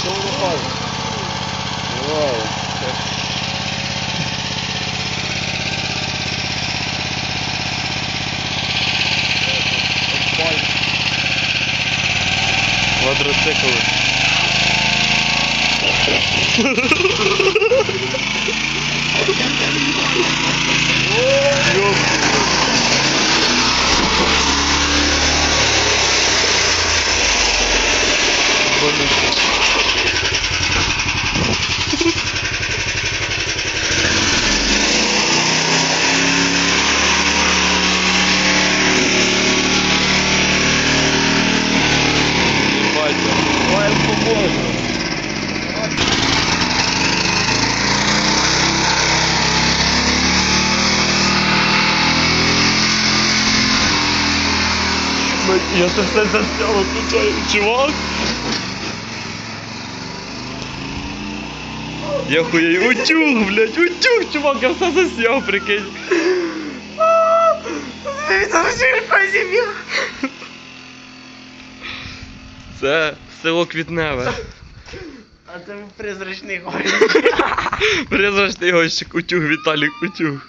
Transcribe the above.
Що воно пало? Вау. Квадроцикли. Я все заснял, отвечаю, чувак. Я хуєю, утюг, блядь, утюг, чувак, я все засняв, прикинь. Це село Квітневе. А це призрачний гонщик. Призрачний гонщик, утюг, Віталік, утюг.